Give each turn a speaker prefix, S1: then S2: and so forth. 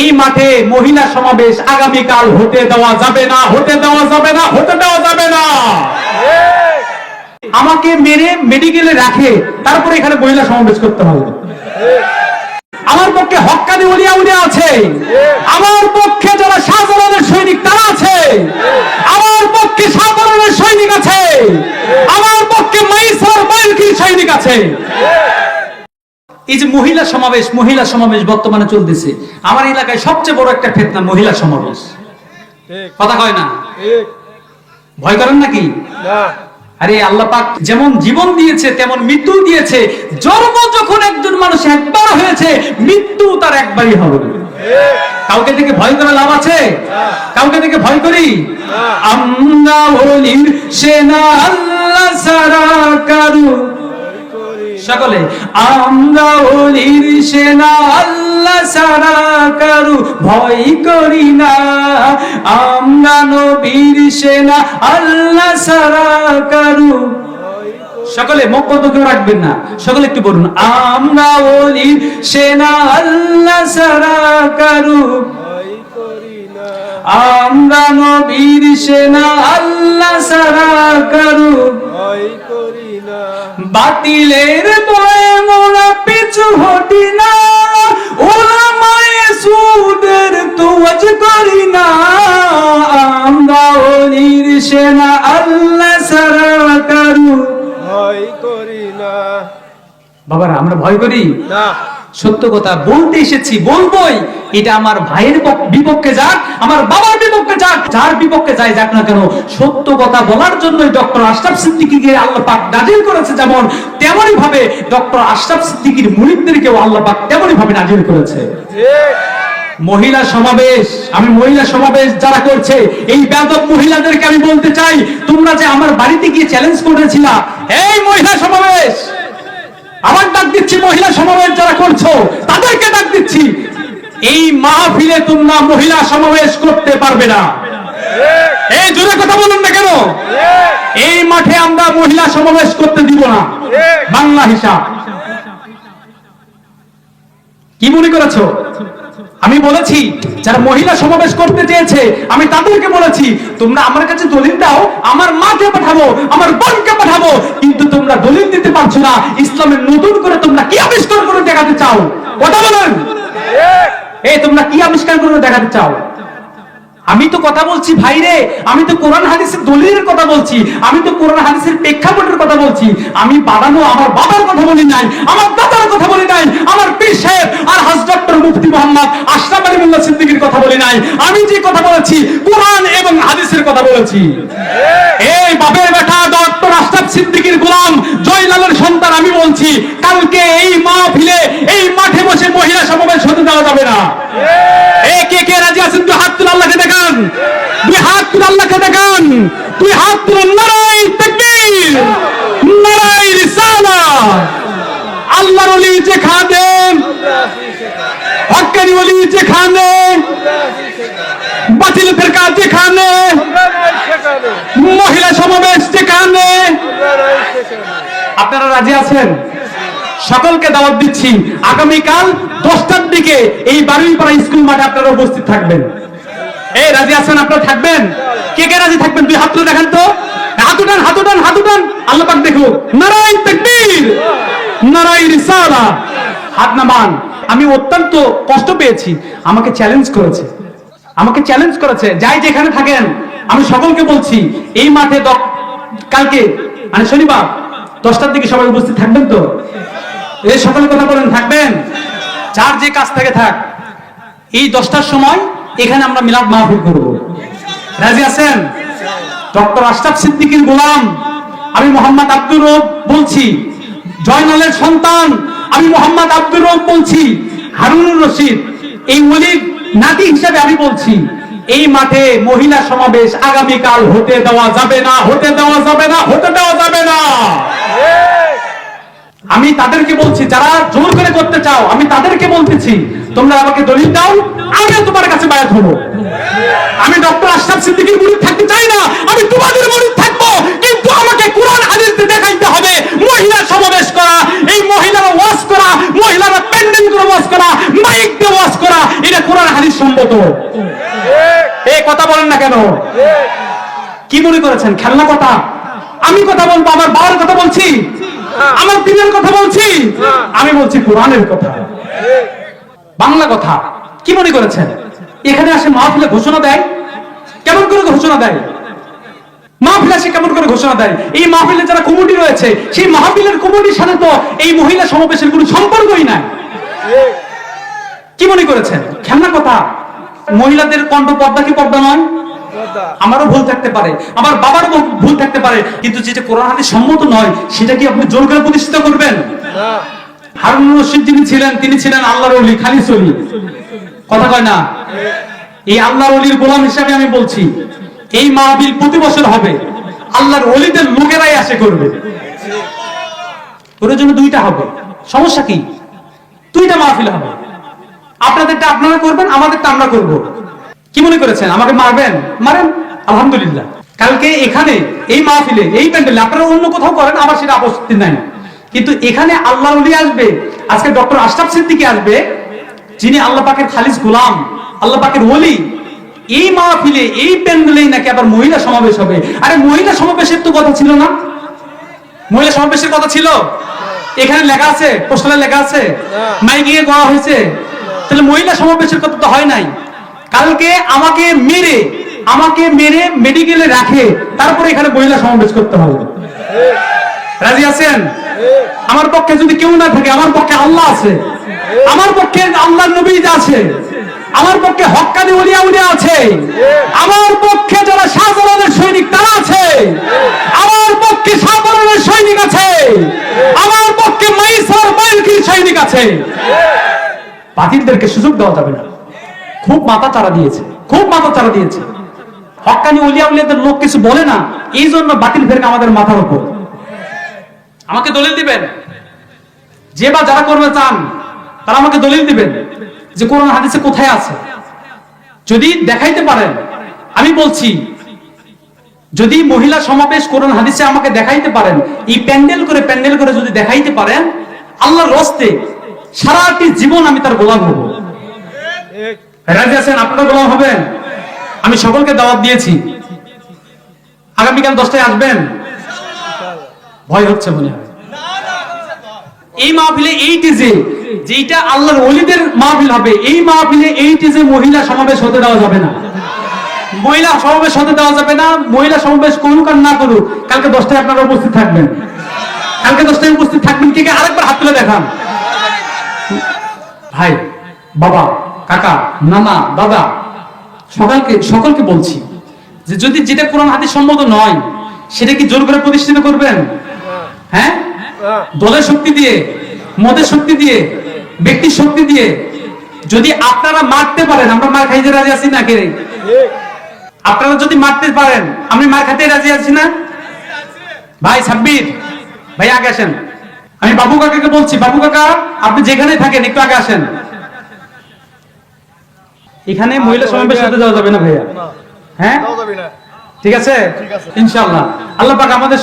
S1: এই মাঠে মহিলা সমাবেশ আগামীকাল হতে দেওয়া যাবে না, হতে দেওয়া যাবে না, হতে দেওয়া যাবে না। আমাকে মেরে মেডিকেলে রাখে, তারপরে এখানে মহিলা সমাবেশ করতে হবে। আমার পক্ষে হক্কানি উলিয়া উলিয়া আছে। আমার পক্ষে যারা শাহজালালের সৈনিক, তারা আছে। আমার পক্ষে সাধারণের সৈনিক আছে। আমার পক্ষে মাইসার বাইলকির সৈনিক আছে। এই যে মহিলা সমাবেশ মহিলা সমাবেশ বর্তমানে চলতেছে আমার এলাকায় সবচেয়ে বড় একটা ফেতনা মহিলা সমাবেশ। কথা কয় না? ভয় করেন নাকি? আরে আল্লাহ পাক যেমন জীবন দিয়েছে তেমন মৃত্যু দিয়েছে। জন্ম যখন একজন মানুষ একবার হয়েছে মৃত্যু তার একবারই হবে। কাউকে থেকে ভয় করে লাভ আছে? কাউকে থেকে ভয় করি? আমরা হলির সেনা আল্লাহ সারা কারু সকলে, আমরা হলির সেনা, আল্লাহ সারা কারু ভয় করি না। আমরা নবীর সেনা, আল্লাহ সারা কারু সকলে, মুখ বন্ধ করে রাখবেন না। সকলে একটু বলুন, আমরা বলির সেনা, আল্লাহ সারা কারু আমরা নবীর সেনা, আল্লাহ সারা কারু বাতিলের ওলির সেনা আল্লাহ সারা কারু
S2: ভয় করি না।
S1: বাবারা আমরা ভয় করি?
S2: না।
S1: সত্য কথা বলতে এসেছি বলবোই। এটা আমার ভাইয়ের বিপক্ষে যাক আমার বাবার বিপক্ষে যাক যার বিপক্ষে যাই যাক না কেন সত্য কথা বলার জন্যই ডক্টর আশরাফ সিদ্দিকীকে আল্লাহ পাক নাজিল করেছে যেমন তেমনই ভাবে ডক্টর আশরাফ সিদ্দিকীর মুরিদদেরকেও আল্লাহ পাক তেমনই ভাবে নাজিল করেছে।
S2: ঠিক
S1: মহিলা সমাবেশ, আমি মহিলা সমাবেশ যারা করছে, এই বেদব মহিলাদেরকে আমি বলতে চাই, তোমরা যে আমার বাড়িতে গিয়ে চ্যালেঞ্জ করেছিলা, এই মহিলা সমাবেশ! আমার ডাক দিচ্ছি, মহিলা সমাবেশ যারা করছ, তাদেরকে ডাক দিচ্ছি। এই মাহফিলে তোমরা মহিলা সমাবেশ করতে পারবে না। এই জোরে কথা বলুন না কেন? এই মাঠে আমরা মহিলা সমাবেশ করতে দিব না। বাংলা হিসাব। কি মনে করেছ? আমি বলেছি, যারা মহিলা সমাবেশ করতে চেয়েছে, আমি তাদেরকে বলেছি, তোমরা আমার কাছে দলিল দাও, আমার মাকে পাঠাবো, আমার বোনকে পাঠাবো, কিন্তু তোমরা দলিল দিতে পারছ না। ইসলামের নতুন করে তোমরা কি আবিষ্কার করে দেখাতে চাও? কথা বলেন। এই, তোমরা কি আবিষ্কার করে দেখাতে চাও? আমি তো কথা বলছি ভাইরে আমি তো কোরআন হাদিসের দলিলের কথা বলছি, আমি তো কোরআন হাদিসের প্রেক্ষাপটের কথা বলছি। আমি বাড়ানো আমার বাবার কথা বলি নাই, আমার দাদার কথা বলি নাই, আমার পীর সাহেব আর হাজ ডক্টর মুফতি মোহাম্মদ আশরাফ আলী মোল্লা সিদ্দিকীর কথা বলি নাই আমি যে কথা বলেছি, কোরআন এবং হাদিসের কথা বলেছি। এই বাপের বেটা ডক্টর আশরাফ সিদ্দিকীর গোলাম জয়লালের সন্তান আমি বলছি, কালকে এই মা ফিলে এই মাঠে বসে মহিলা সমাবেশ হতে দেওয়া যাবে না। এ কে কে রাজি আছেন? দুই হাত তুলে আল্লাহকে দেখান। দুই হাত তুলে আল্লাহকে দেখান। দুই হাত তুলে নারাই তাকবীর নারাই রিসালা। আল্লাহর ওলি যেখানে হক্কানি ওলি যেখানে বাতিল ফেরকা যেখানে মহিলা সমাবেশ যেখানে আপনারা রাজি আছেন? সকলকে দাওয়াত দিচ্ছি। আগামীকাল দশটার দিকে এই বারুইপাড়া স্কুল মাঠে আপনারা উপস্থিত থাকবেন। এই, রাজি আছেন? আপনারা থাকবেন? কে কে রাজি থাকবেন? দুই হাত তুলে দেখান তো। হাত উঠান হাত উঠান আল্লাহ পাক দেখো। নারায়ণ তাকবীর। নারায়ণ রিসালা। হাত নামান। আমি অত্যন্ত কষ্ট পেয়েছি। আমাকে চ্যালেঞ্জ করেছে। আমাকে চ্যালেঞ্জ করেছে। যাই যেখানে থাকেন, আমি সকলকে বলছি, এই মাঠে কালকে মানে শনিবার দশটার দিকে সবাই উপস্থিত থাকবেন তো? এই সকল কথা বলেন, থাকবেন? যার যে কাজ থেকে থাক। এই দশটার সময় এখানে আমরা মিলাদ মাহফিল করব। রাজি আছেন? ডক্টর আশরাফ সিদ্দিকীর গোলাম, আমি মোহাম্মদ আব্দুর রব বলছি। জয়নালের সন্তান, আমি মোহাম্মদ আব্দুর রব বলছি। হারুনুর রশিদ, এই ওলির নাতি হিসাবে আমি বলছি। এই মাঠে মহিলা সমাবেশ আগামীকাল হতে দেওয়া যাবে না, হতে দেওয়া যাবে না, হতে দেওয়া যাবে না। আমি তাদেরকে বলছি, যারা জোর করে করতে চাও, আমি তাদেরকে বলতেছি, তোমরা আমাকে দলিল দাও আমি তোমার কাছে বায়াত হব। আমি ডক্টর আশরাফ সিদ্দিকীর মুরিদ থাকতে চাই না, আমি তোমাদের মুরিদ থাকব, কিন্তু আমাকে কোরআন, হাদিস দেখাইতে হবে। মহিলা সমাবেশ করা, এই মহিলারা ওয়াজ করা, মহিলারা প্যান্ডেল করে ওয়াজ করা মাইক দিয়ে ওয়াজ করা, এটা কোরআন, হাদিস সম্মত। এই কথা বলেন না কেন? কি মনে করেছেন? খেলনা কথা? আমি কথা বলব আমার বাবার কথা বলছি। আমার দিনের কথা বলছি। আমি বলছি কোরআনের কথা। বাংলা কথা। কি মনে করেছেন? এখানে আসে মাহফিলে ঘোষণা দেয়? কেমন করে ঘোষণা দেয়? মাহফিল আসে কেমন করে ঘোষণা দেয়? এই মাহফিলে যারা কমিটি রয়েছে সেই মাহফিলের কমিটির সাথে তো এই মহিলা সমাবেশের কোনো সম্পর্কই নাই। কি মনে করেছেন? খেলনা কথা। মহিলাদের কণ্ঠ পর্দা কি পর্দা নয়। আমারও ভুল থাকতে পারে আমার বাবারও ভুল- থাকতে পারে কিন্তু যেটা কোরআন হাদিস সম্মত নয় সেটা কি আপনি জোর করে প্রতিষ্ঠিত করবেন? হারুন রশিদ যিনি ছিলেন তিনি ছিলেন আল্লাহর অলি খালিস অলি কথা কয় না? এই আল্লাহর অলির গোলাম হিসাবে আমি বলছি এই মাহবিল প্রতি বছর হবে আল্লাহর অলিদের লোকেরাই আসে করবে। ওর জন্য দুইটা হবে। সমস্যা কি? দুইটা মাহফিল হবে। আপনাদেরটা আপনারা করবেন আমাদেরটা আমরা করব। কি মনে করেছেন? আমাকে মারবেন? মারেন? আলহামদুলিল্লাহ। কালকে এখানে, এই মাহফিলে, এই প্যান্ডেলে আপনারা অন্য কোথাও করেন, আমার সেটা আপত্তি নাই। কিন্তু এখানে আল্লাহ আসবে, আজকে ডক্টর আশরাফ সিদ্দিকী আসবে, যিনি আল্লাহ পাকের খালিস গোলাম, আল্লাহ পাকের ওলি, এই মাহফিলে, এই প্যান্ডেলেই নাকি আবার মহিলা সমাবেশ হবে। আরে, মহিলা সমাবেশের তো কথা ছিল না? মহিলা সমাবেশের কথা ছিল? এখানে লেখা আছে, পোস্টারে লেখা আছে মাইকিং এ করা হয়েছে। তাহলে মহিলা সমাবেশের কথা তো হয় নাই। কালকে আমাকে মেরে আমাকে মেরে মেডিকেলে রাখে, তারপরে এখানে মহিলা সমাবেশ করতে হবে। রাজি আছেন? আমার পক্ষে যদি কেউ না থাকে, আমার পক্ষে আল্লাহ আছে। আমার পক্ষে আল্লাহ নবী আছে, আমার পক্ষে হক্কানি উলিয়া উলিয়া আছে। আমার পক্ষে যারা শাহজালালের সৈনিক, তারা আছে। আমার পক্ষে শাহজালালের সৈনিক আছে। আমার পক্ষে মাইসার বাইলকির সৈনিক আছে। বাতিলদেরকে সুযোগ দেওয়া যাবে না। খুব মাথা চারা দিয়েছে, খুব মাথা চারা দিয়েছে। হক্কানি উলিয়া উলিয়াদের লোক কিছু বলে না, এই জন্য বাতিল ফেরকে আমাদের মাথার উপর। আমাকে দলিল দিবেন? যে বা যারা করবে চান, তারা আমাকে দলিল দিবেন যে কোরআন হাদিসে কোথায় আছে। যদি দেখাইতে পারেন, আমি বলছি, যদি মহিলা সমাবেশ কোরআন হাদিসে আমাকে দেখাইতে পারেন, এই প্যান্ডেল করে প্যান্ডেল করে যদি দেখাইতে পারেন, আল্লাহর রস্তে সারাটি জীবন আমি তার গোলাম হব। রাজি আছেন? আপনারা গোলাম হবেন? আমি সকলকে দাওয়াত দিয়েছি। আগামীকাল দশটায় আসবেন? ভয় হচ্ছে মনে হয়। এই মাহফিলে এইটি যে যেটা আল্লাহর ওলিদের মাহফিল হবে, এই মাহফিলে এইটি যে মহিলা সমাবেশ হতে দেওয়া যাবে না। মহিলা সমাবেশ হতে দেওয়া যাবে না, মহিলা সমাবেশ করুক আর না করুক, কালকে দশটায় আপনারা উপস্থিত থাকবেন। কালকে দশটায় উপস্থিত থাকবেন কে? আরেকবার হাত তুলে দেখান। ভাই, বাবা কাকা নানা দাদা সকলকে সকলকে বলছি যে যদি যেটা কোরআন হাদিস সম্মত নয়, সেটা কি জোর করে প্রতিষ্ঠিত করবেন? হ্যাঁ? দলের শক্তি দিয়ে মদের শক্তি দিয়ে, ব্যক্তির শক্তি দিয়ে, যদি আপনারা মারতে পারেন, আমরা মার খাইতে রাজি আছি না কে? আপনারা যদি মারতে পারেন, আমি মার খাইতে রাজি আছি না? ভাই সাব্বির ভাই, আগে আসেন। আমি বাবু কাকাকে বলছি, বাবু কাকা, আপনি যেখানে থাকেন, একটু আগে আসেন। এখানে মহিলা সমাবেশ সাথে যাওয়া যাবে না ভাইয়া। হ্যাঁ? ঠিক আছে। ইনশাআল্লাহ। আল্লাহ পাক আমাদের